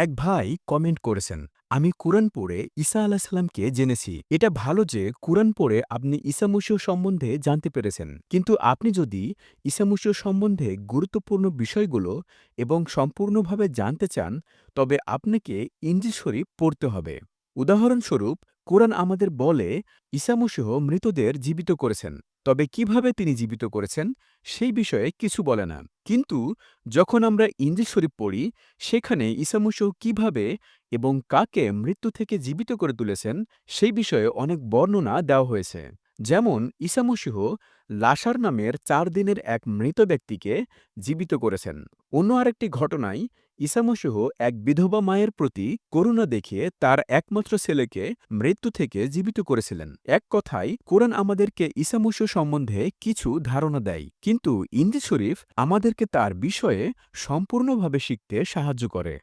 এক ভাই কমেন্ট করেছেন, আমি কুরআন পড়ে ঈসা আলাহিসাল্লামকে জেনেছি। এটা ভালো যে কুরআন পড়ে আপনি ঈসা মসীহ সম্বন্ধে জানতে পেরেছেন। কিন্তু আপনি যদি ঈসা মসীহ সম্বন্ধে গুরুত্বপূর্ণ বিষয়গুলো এবং সম্পূর্ণভাবে জানতে চান, তবে আপনাকে ইঞ্জিল শরীফ পড়তে হবে। উদাহরণস্বরূপ, কোরআন আমাদের বলে, ঈসা মসীহ মৃতদের জীবিত করেছেন। তবে কীভাবে তিনি জীবিত করেছেন সেই বিষয়ে কিছু বলে না। কিন্তু যখন আমরা ইঞ্জিল শরীফ পড়ি, সেখানে ইসামুসহ কীভাবে এবং কাকে মৃত্যু থেকে জীবিত করে তুলেছেন সেই বিষয়ে অনেক বর্ণনা দেওয়া হয়েছে। যেমন ঈসামসীহ লাসার নামের চার দিনের এক মৃত ব্যক্তিকে জীবিত করেছেন। অন্য আরেকটি ঘটনায় ঈসামসীহ এক বিধবা মায়ের প্রতি করুণা দেখিয়ে তার একমাত্র ছেলেকে মৃত্যু থেকে জীবিত করেছিলেন। এক কথায়, কোরআন আমাদেরকে ঈসামসীহ সম্বন্ধে কিছু ধারণা দেয়, কিন্তু ইন্দি শরীফ আমাদেরকে তার বিষয়ে সম্পূর্ণভাবে শিখতে সাহায্য করে।